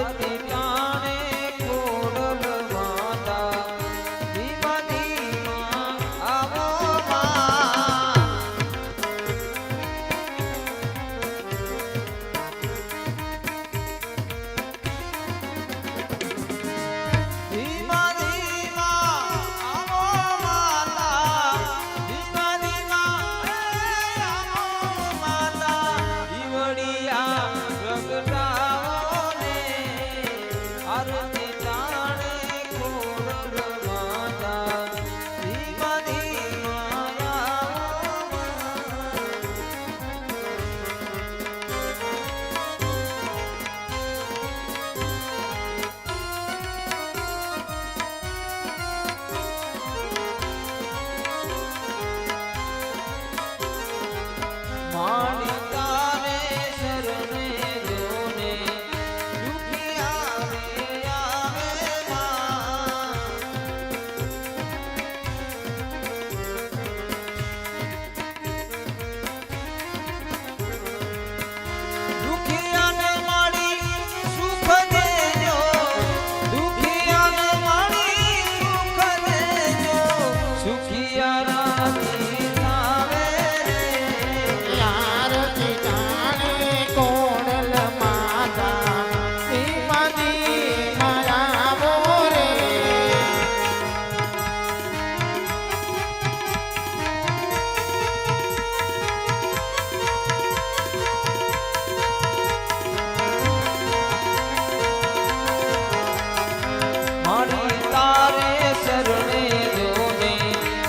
આરતી ત્યાં Bottle.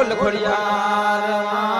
ધીમા બોલ ખોડિયાર માં